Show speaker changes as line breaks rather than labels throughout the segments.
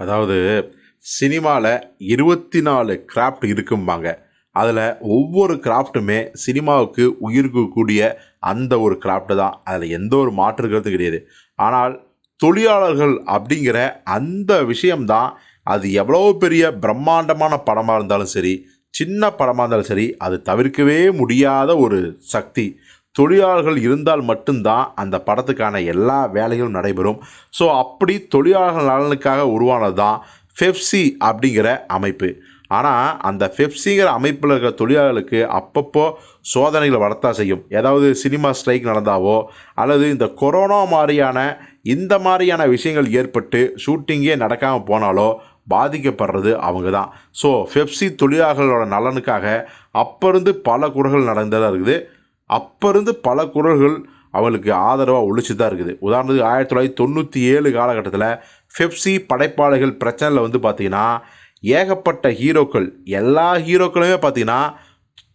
அதாவது சினிமாவில் இருபத்தி நாலு கிராஃப்ட் இருக்கும்பாங்க. அதில் ஒவ்வொரு கிராஃப்ட்டுமே சினிமாவுக்கு உயிர் கூடிய அந்த ஒரு கிராஃப்ட் தான். அதில் எந்த ஒரு மாற்று கருத்து கிடையாது. ஆனால் தொழிலாளர்கள் அப்படிங்கிற அந்த விஷயம்தான் அது எவ்வளோ பெரிய பிரம்மாண்டமான படமாக இருந்தாலும் சரி சின்ன படமாக இருந்தாலும் சரி அது தவிர்க்கவே முடியாத ஒரு சக்தி. தொழிலாளர்கள் இருந்தால் மட்டும்தான் அந்த படத்துக்கான எல்லா வேலைகளும் நடைபெறும். ஸோ அப்படி தொழிலாளர்கள் நலனுக்காக உருவானது தான் ஃபெப்சி அப்படிங்கிற அமைப்பு. ஆனால் அந்த ஃபெப்சிங்கிற அமைப்பில் இருக்கிற தொழிலாளர்களுக்கு அப்பப்போ சோதனைகளை வரத்தா செய்யும். ஏதாவது சினிமா ஸ்ட்ரைக் நடந்தாவோ அல்லது இந்த கொரோனா மாதிரியான இந்த மாதிரியான விஷயங்கள் ஏற்பட்டு ஷூட்டிங்கே நடக்காமல் போனாலோ பாதிக்கப்படுறது அவங்க தான் ஸோ ஃபெப்சி தொழிலாளர்களோட நலனுக்காக அப்போ இருந்து பல குரல்கள் நடந்ததாக இருக்குது. அப்போ இருந்து பல குரல்கள் அவளுக்கு ஆதரவாக ஒழிச்சு தான் இருக்குது. உதாரணத்துக்கு ஆயிரத்தி தொள்ளாயிரத்தி தொண்ணூற்றி ஏழு காலகட்டத்தில் ஃபெப்சி படைப்பாளிகள் பிரச்சனையில் வந்து பார்த்திங்கன்னா ஏகப்பட்ட ஹீரோக்கள் எல்லா ஹீரோக்களுமே பார்த்திங்கன்னா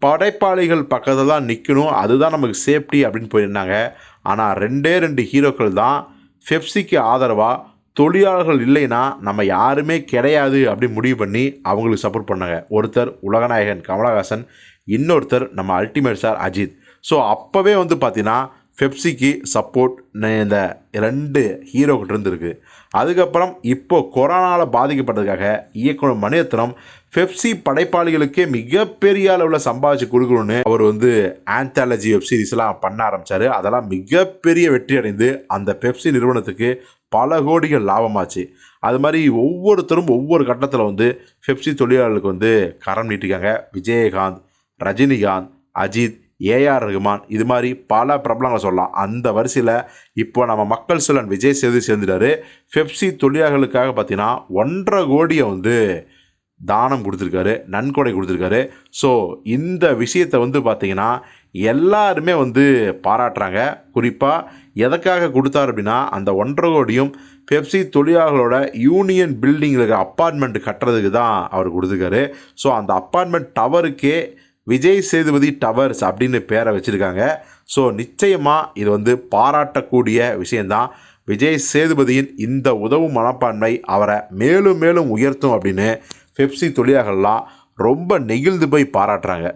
படைப்பாளிகள் பக்கத்தில் தான் நிற்கணும் அதுதான் நமக்கு சேஃப்டி அப்படின்னு போயிருந்தாங்க. ஆனால் ரெண்டே ரெண்டு ஹீரோக்கள் தான் ஃபெப்சிக்கு ஆதரவாக தொழிலாளர்கள் இல்லைன்னா நம்ம யாருமே கிடையாது அப்படின்னு முடிவு பண்ணி அவங்களுக்கு சப்போர்ட் பண்ணாங்க. ஒருத்தர் உலகநாயகன் கமலஹாசன் இன்னொருத்தர் நம்ம அல்டிமேட் சார் அஜித். ஸோ அப்போவே வந்து பார்த்தீங்கன்னா ஃபெப்சிக்கு சப்போர்ட் இந்த ரெண்டு ஹீரோக்கிட்ட இருந்திருக்கு. அதுக்கப்புறம் இப்போது கொரோனாவில் பாதிக்கப்பட்டதுக்காக இயக்குனர் மணிரத்னம் பெப்சி படைப்பாளிகளுக்கே மிகப்பெரிய அளவில் சம்பாதிச்சு கொடுக்கணும்னு அவர் வந்து ஆந்தாலஜி வெப் சீரிஸ்லாம் பண்ண ஆரம்பித்தார் அதெல்லாம் மிகப்பெரிய வெற்றி அடைந்து அந்த பெப்சி நிறுவனத்துக்கு பல கோடிகள் லாபமாச்சு. அது மாதிரி ஒவ்வொருத்தரும் ஒவ்வொரு கட்டத்தில் வந்து பெப்சி தொழிலாளர்களுக்கு வந்து கரம் நீட்டிருக்காங்க விஜயகாந்த் ரஜினிகாந்த் அஜித் ஏஆர் ரகுமான் இது மாதிரி பல பிரபலங்களை சொல்லலாம். அந்த வரிசையில் இப்போ நம்ம மக்கள் செல்வன் விஜய் சேது சேர்ந்துட்டாரு. பெப்சி தொழிலாளர்களுக்காக பார்த்தீங்கன்னா ஒன்றரை கோடியை வந்து தானம் கொடுத்துருக்காரு நன்கொடை கொடுத்துருக்காரு. ஸோ இந்த விஷயத்தை வந்து பார்த்திங்கன்னா எல்லாருமே வந்து பாராட்டுறாங்க. குறிப்பாக எதற்காக கொடுத்தாரு அப்படின்னா அந்த ஒன்றரை கோடியும் பெப்சி தொழிலாளர்களோட யூனியன் பில்டிங்கில் இருக்கிற அப்பார்ட்மெண்ட் கட்டுறதுக்கு தான் அவர் கொடுத்துருக்காரு. ஸோ அந்த அப்பார்ட்மெண்ட் டவருக்கே விஜய் சேதுபதி டவர்ஸ் அப்படின்னு பேரை வச்சுருக்காங்க. ஸோ நிச்சயமாக இது வந்து பாராட்டக்கூடிய விஷயந்தான் விஜய் சேதுபதியின் இந்த உதவும் மனப்பான்மை அவரை மேலும் மேலும் உயர்த்தும் அப்படின்னு பெப்சி தொழிலாளர்கள்லாம் ரொம்ப நெகிழ்ந்து போய் பாராட்டுறாங்க.